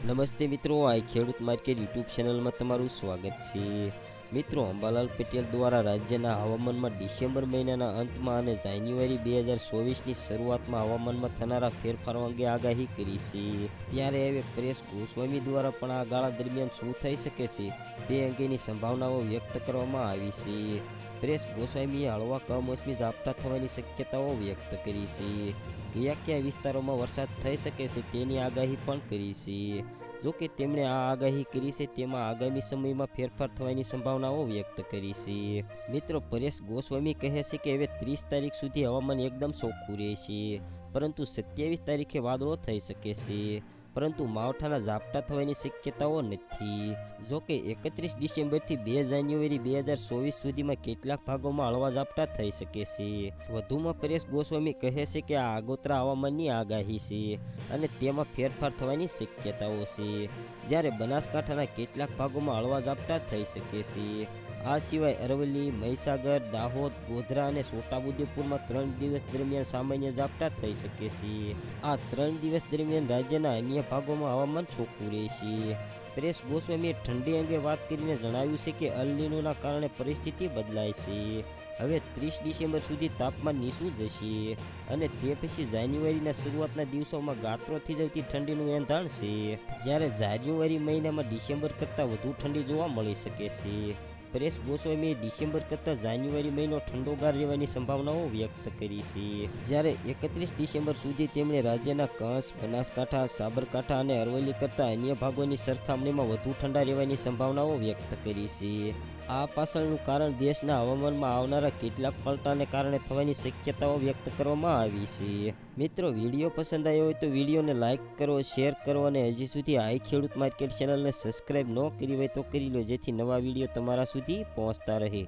નમસ્તે મિત્રો આ ખેડૂત માર્કેટ યુટ્યુબ ચેનલમાં તમારું સ્વાગત છે. મિત્રો, અંબાલાલ પટેલ દ્વારા રાજ્યના હવામાનમાં ડિસેમ્બર મહિનાના અંતમાં અને જાન્યુઆરી બે હજાર ચોવીસની શરૂઆતમાં હવામાનમાં થનારા ફેરફારો અંગે આગાહી કરી છે. ત્યારે હવે પ્રેસ ગોસ્વામી દ્વારા પણ આ ગાળા દરમિયાન શું થઈ શકે છે તે અંગેની સંભાવનાઓ વ્યક્ત કરવામાં આવી છે. પ્રેસ ગોસ્વામીએ હળવા કમોસમી ઝાપટા થવાની શક્યતાઓ વ્યક્ત કરી છે. કયા કયા વિસ્તારોમાં વરસાદ થઈ શકે છે તેની આગાહી પણ કરી છે. જો કે તેમણે આ આગાહી કરી છે, તેમાં આગામી સમયમાં ફેરફાર થવાની સંભાવનાઓ વ્યક્ત કરી છે. મિત્રો, પરેશ ગોસ્વામી કહે છે કે હવે ત્રીસ તારીખ સુધી હવામાન એકદમ ચોખ્ખું રહેશે, પરંતુ સત્યાવીસ તારીખે વાદળો થઈ શકે છે. પરંતુ માવઠાના ઝાપટા થવાની શક્યતાઓ નથી. જો કે એકત્રીસ ડિસેમ્બરથી બે જાન્યુઆરી બે હજાર ચોવીસ સુધીમાં કેટલાક ભાગોમાં હળવા ઝાપટા થઈ શકે છે. વધુમાં પરેશ ગોસ્વામી કહે છે કે આ આગોતરા હવામાનની આગાહી છે અને તેમાં ફેરફાર થવાની શક્યતાઓ છે. જ્યારે બનાસકાંઠાના કેટલાક ભાગોમાં હળવા ઝાપટા થઈ શકે છે. આ સિવાય અરવલ્લી, મહીસાગર, દાહોદ, ગોધરા અને છોટાઉદેપુરમાં ત્રણ દિવસ દરમિયાન સામાન્ય ઝાપટા થઈ શકે છે. આ ત્રણ દિવસ દરમિયાન રાજ્યના અન્ય ભાગોમાં હવામાન ચોખ્ખું રહેશે. પ્રેસ ગોસ્વામીએ ઠંડી અંગે વાત કરીને જણાવ્યું છે કે અલનીનોના કારણે પરિસ્થિતિ બદલાય છે. હવે ત્રીસ ડિસેમ્બર સુધી તાપમાન નીચું જશે અને તે પછી જાન્યુઆરીના શરૂઆતના દિવસોમાં ગાત્રો જતી ઠંડીનું એંધાણ છે. જ્યારે જાન્યુઆરી મહિનામાં ડિસેમ્બર કરતાં વધુ ઠંડી જોવા મળી શકે છે. પરેશ ગોસ્વામીએ ડિસેમ્બર કરતાં જાન્યુઆરી મહિનો ઠંડોગાર રહેવાની સંભાવનાઓ વ્યક્ત કરી છે. જ્યારે એકત્રીસ ડિસેમ્બર સુધી તેમણે રાજ્યના કચ્છ, બનાસકાંઠા, સાબરકાંઠા અને અરવલ્લી કરતાં અન્ય ભાગોની સરખામણીમાં વધુ ઠંડા રહેવાની સંભાવનાઓ વ્યક્ત કરી છે. આ પાછળનું કારણ દેશના હવામાનમાં આવનારા કેટલાક પલટાને કારણે થવાની શક્યતાઓ વ્યક્ત કરવામાં આવી છે. મિત્રો, વીડિયો પસંદ આવ્યો હોય તો વિડીયોને લાઇક કરો, શેર કરો અને હજી સુધી આઈ ખેડૂત માર્કેટ ચેનલને સબસ્ક્રાઈબ ન કરી હોય તો કરી લો, જેથી નવા વીડિયો તમારા સુધી પહોંચતા રહે.